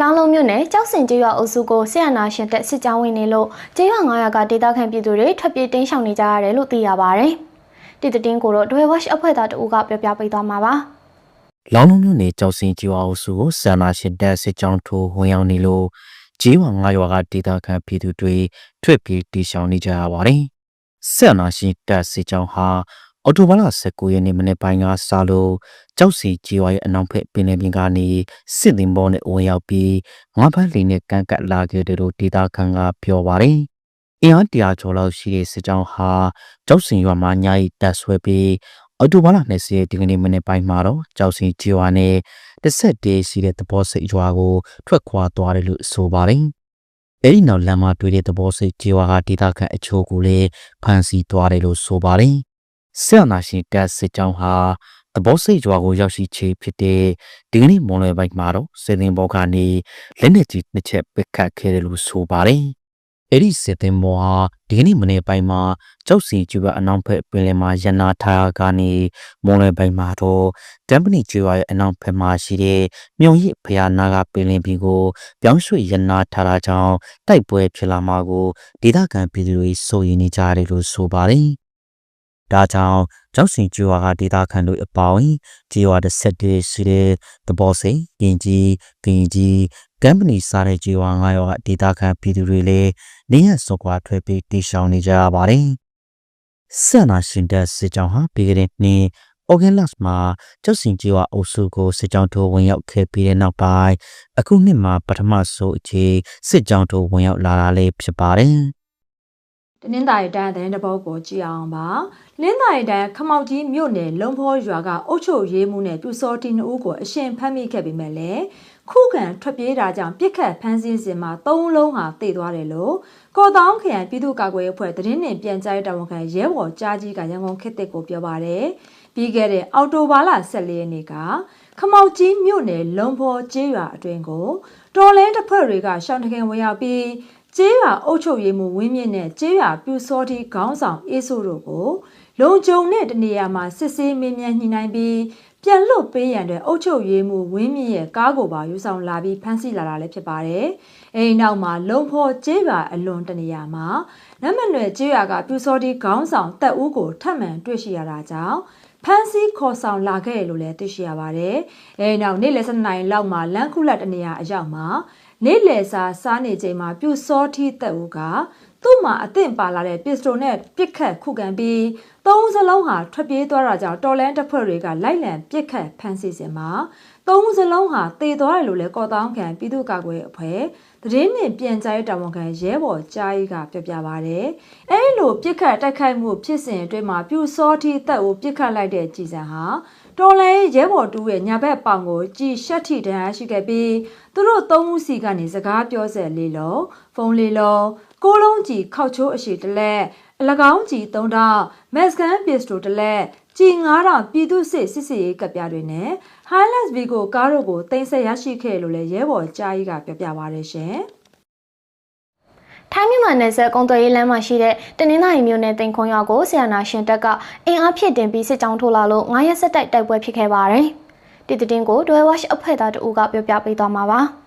လောင်းလုံးမြို့နယ်ကြောက်စင်ကျေးရွာအုပ်စုကိုဆီယနာရှင်တက်စစ်ကြောင်းဝင်နေလို့ကျေးရွာ900ကဒေသခံပြည်သူတွေထွက်ပြေးတင်းရှောင်နေကြရတယ်လို့သိရပါဗျ။တည်တတင်းကိုတော့ဒွေဝက်အဖွဲ့သားတအူးကပြောပြပေးသွားမှာပါ။လောင်းလုံးမြို့နယ်ကြောက်စင်ကျွာအုပ်စုကိုဆန္ဒရှင်တပ်စစ်ကြောင်းထိုးဝင်ရောက်နေလို့ဂျေးဝါငါးရွာကဒေသခံပြည်သူတွေထွက်ပြေးတီရှောင်နေကြရပါတယ်။ဆန္ဒရှင်တပ်စစ်ကြောင်းဟာ အော်တိုဘာလ19ရက်နေ့မနေ့ပိုင်းကစလို့ကြောက်စီကျေးရွာရဲ့အနောက်ဘက်ပင်လယ်ပြင်ကနေစစ်တင်ပေါ်နဲ့ဝင်ရောက်ပြီးငါးဖမ်းလီနဲ့ကန့်ကပ်လာခဲ့တယ်လို့ဒေသခံကပြောပါတယ်။အင်အားတရာကျော်လောက်ရှိတဲ့စစ်ကြောင်းဟာကြောက်စင်ရွာမှာညာရီတပ်ဆွဲပြီးအော်တိုဘာလ20ရက်ဒီကနေ့မနေ့ပိုင်းမှာတော့ကြောက်စင်ကျေးရွာနဲ့တစ်ဆက်တည်းရှိတဲ့သဘောစိတ်ရွာကိုထွက်ခွာသွားတယ်လို့ဆိုပါတယ်။အဲဒီနောက်လမ်းမှာတွေ့တဲ့သဘောစိတ်ကျေးရွာကဒေသခံအချို့ကိုလည်းဖမ်းဆီးသွားတယ်လို့ဆိုပါတယ်။ ဆရာနာရှင်တပ်စစ်ကြောင်းဟာသဘောစိတ်ရွာကိုရောက်ရှိချေဖြစ်တဲ့ဒီကနေ့မွန်လွယ်ပိုင်းမှာတော့စေတင်ဘောကနေလက်နက်ကြီးတစ်ချက်ပစ်ခတ်ခဲ့တယ်လို့ဆိုပါတယ်။အဲ့ဒီစေတင်ဘောဟာဒီကနေ့မနေ့ပိုင်းမှာကြောက်စီကျွေးအနောက်ဘက်ပင်လယ်မှာရန်နာထားကနေမွန်လွယ်ပိုင်းမှာတော့တမ်ပနီကျွေးရဲ့အနောက်ဘက်မှာရှိတဲ့မြေုံရစ်ဖျားနာကပင်လယ်ပြင်ကိုပြောင်းရွှေ့ရန်နာထားတာကြောင့်တိုက်ပွဲဖြစ်လာမှာကိုဒေသခံပြည်သူတွေစိုးရိမ်နေကြတယ်လို့ဆိုပါတယ်။ ဒါကြောင့်ကျောက်စင်ကျွာကဒေတာခန်တို့အပေါင်းကြေးဝါတစ်ဆက်တည်းရှိတဲ့သဘောစိန်ကင်ကြီးကင်ကြီးကမ်ပဏီစားတဲ့ကြေးဝါငါးရောကဒေတာခန်ပြည်သူတွေလည်းနေရစောကွာထွက်ပြီးတီရှောင်နေကြရပါတယ်။ဆန္နာရှင်တဲ့စစ်ကြောင်းဟာပြီးခဲ့တဲ့နှစ်အော်ဂန်လတ်မှာကျောက်စင်ကျွာအုပ်စုကိုစစ်ကြောင်းထိုးဝင်ရောက်ခဲ့ပြီးတဲ့နောက်ပိုင်းအခုနှစ်မှာပထမဆုံးအချိန်စစ်ကြောင်းထိုးဝင်ရောက်လာတာလည်းဖြစ်ပါတယ်။ တနင်္သာရီတိုင်းသတင်းတပုတ်ကိုကြည့်အောင်ပါလင်းသာရီတိုင်းခမောက်ကြီးမြို့နယ်လုံဖောရွာကအုတ်ချုပ်ရေးမှုနဲ့ပြူစောတီနှစ်ဦးကိုအရှင်ဖမ်းမိခဲ့ပေမဲ့လည်းခုခံထွက်ပြေးတာကြောင့်ပြစ်ခတ်ဖမ်းဆီးစဉ်မှာသုံးလုံးဟာတည်သွားတယ်လို့ကော်တောင်းခရိုင်ပြည်သူ့ကာကွယ်ရေးအဖွဲ့သတင်းနှင့်ပြန်ကြားရေးတာဝန်ခံရဲဘော်ကြားကြီးကရန်ကုန်ခေတ်သစ်ကိုပြောပါတယ်ပြီးခဲ့တဲ့အော်တိုဘာလ14ရက်နေ့က ခမောက်ကြီးမြို့နယ်လုံဖောကျေးရွာအတွင်းကိုတော်လင်းတစ်ဖွဲ့တွေကရှောင်းတခင်ဝင်ရောက်ပြီးကျေးရွာအုပ်ချုပ်ရေးမှူးဝင်းမြင့်နဲ့ကျေးရွာပြူစောတိခေါင်းဆောင်အေးဆိုးတို့ကိုလုံခြုံတဲ့တနေရာမှာစစ်ဆေးမင်းမြန်ညှိနှိုင်းပြီးပြန်လွတ်ပေးရန်တဲ့အုပ်ချုပ်ရေးမှူးဝင်းမြင့်ရဲ့ကားကိုပါယူဆောင်လာပြီးဖမ်းဆီးလာတာလည်းဖြစ်ပါတယ်။အဲဒီနောက်မှာလုံဖော်ကျေးရွာအလွန်တနေရာမှာနမနွယ်ကျေးရွာကပြူစောတိခေါင်းဆောင်တက်ဦးကိုထပ်မံတွေ့ရှိရတာကြောင့် ဖမ်းဆီးခေါ်ဆောင်လာခဲ့လို့လည်းသိရှိရပါတယ်။အဲဒီနောက်နေ့လယ်7နာရီလောက်မှာလမ်းခုလက်တနေရာအရောက်မှာနေ့လယ်စာစားနေချိန်မှာပြူစောတိတက်ဦးက သူ့မှာအသင့်ပါလာတဲ့ပစ္စတိုနဲ့ပစ်ခတ်ခုခံပြီးသုံးစလုံးဟာထွက်ပြေးသွားတာကြောင့်တော်လန်တပ်ဖွဲ့တွေကလိုက်လံပစ်ခတ်ဖမ်းဆီးစဉ်မှာသုံးစလုံးဟာတေသွားတယ်လို့လည်းကော်တောင်းခံပြည်သူ့ကာကွယ်အဖွဲ့သတင်းနှင့်ပြန်ကြားရေးတာဝန်ခံရဲဘော်ကြားရေးကပြောပြပါဗျ။အဲဒီလိုပြစ်ခတ်တိုက်ခိုက်မှုဖြစ်စဉ်အတွင်းမှာပြူစောတိတပ်ကိုပြစ်ခတ်လိုက်တဲ့ကြည်စံဟာတော်လိုင်းရဲဘော်တူရဲ့ညာဘက်ပေါင်ကိုကြည်ရှက်ထိတန်းရှိခဲ့ပြီးသူတို့သုံးဦးစီကနေစကားပြောဆက်လေးလုံးဖုန်းလေးလုံး ကိုလုံးကြီးခောက်ချိုးအရှိတလက်အလကောင်းကြီး၃တောက်မက်စကန်ပစ္စတိုတလက်ကြီး9000ပြည်သူစစ်စစ်စစ်ရေးကပ်ပြတွေနဲ့ Highlands Vigo ကားတို့ကိုတင်ဆက်ရရှိခဲ့လို့လည်းရဲဘော်ကြားကြီးကပြောပြပါရရှင်။ထိုင်းမြန်မာနယ်စပ်ကုန်းသွယ်ရေးလမ်းမှာရှိတဲ့တနင်္သာရီမြို့နယ်တင်ခွန်ရွာကိုဆီယနာရှင်တပ်ကအင်အားဖြည့်တင်ပြီးစစ်ကြောင်းထိုးလာလို့9ရက်ဆက်တိုက်တိုက်ပွဲဖြစ်ခဲ့ပါတယ်။တည်တတင်းကိုဒွဲဝက်အဖွဲ့သားတအူးကပြောပြပေးသွားမှာပါ။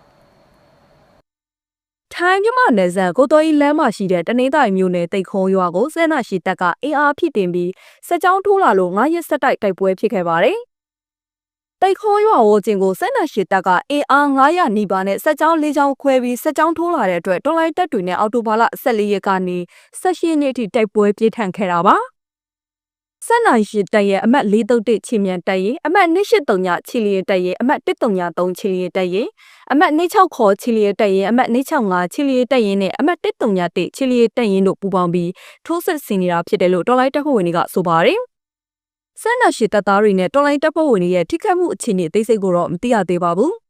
ထိုင်းမြန်မာနယ်စပ်ကိုတော်ကြီးလမ်းမှာရှိတဲ့တနင်္သာရီမြို့နယ်တိတ်ခုံးရွာကိုစဲနာရှိတပ်ကအင်အားဖြည့်တင်ပြီးစစ်ကြောင်းထိုးလာလို့9ရက်ဆက်တိုက်တိုက်ပွဲဖြစ်ခဲ့ပါတယ်။တိတ်ခုံးရွာဝကျင်ကိုစဲနာရှိတပ်ကအင်အား900နီးပါးနဲ့စစ်ကြောင်း၄ကြောင်းခွဲပြီးစစ်ကြောင်းထိုးလာတဲ့အတွက်တော်လိုင်းတပ်တွေနဲ့အော်တိုဘာလ14ရက်ကနေ18ရက်နေ့အထိတိုက်ပွဲပြင်းထန်ခဲ့တာပါ။ ဆက်နိုင်ရှိတပ်ရဲ့အမှတ်431ချီမြန်တပ်ရဲ့အမှတ်283ချီလီတပ်ရဲ့အမှတ်133ချီလီတပ်ရဲ့အမှတ်26ခေါ်ချီလီတပ်ရဲ့အမှတ်265ချီလီတပ်ရဲ့နဲ့အမှတ်131ချီလီတပ်ရဲ့တို့ပူးပေါင်းပြီးထိုးစစ်ဆင်နေတာဖြစ်တယ်လို့တော်လိုင်းတပ်ဖွဲ့ဝင်တွေကဆိုပါတယ်။ဆက်နာရှိတပ်သားတွေနဲ့တော်လိုင်းတပ်ဖွဲ့ဝင်တွေရဲ့ထိခိုက်မှုအခြေအနေအသေးစိတ်ကိုတော့မသိရသေးပါဘူး။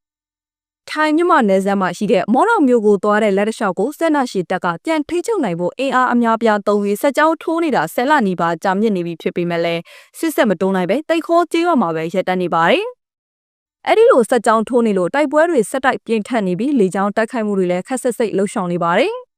ထိုင်းမြန်မာနယ်စပ်မှာရှိတဲ့မော်တော်မျိုးကိုသွားတဲ့လက်တလျှောက်ကိုစက်နာရှိတပ်ကပြန်ထိချုပ်နိုင်ဖို့အင်အားအများပြားသုံးပြီးစက်ကြောင်းထိုးနေတာဆယ်လနီးပါးကြာမြင့်နေပြီဖြစ်ပေမဲ့လည်းစစ်ဆက်မတုံးနိုင်ပဲတိတ်ခေါ်ကြေးရွာမှာပဲရပ်တန့်နေပါတယ်။အဲ့ဒီလိုစက်ကြောင်းထိုးနေလို့တိုက်ပွဲတွေဆက်တိုက်ပြင်းထန်နေပြီးလေကြောင်းတိုက်ခိုက်မှုတွေလည်းခက်ဆက်စိတ်လှုပ်ဆောင်နေပါတယ်။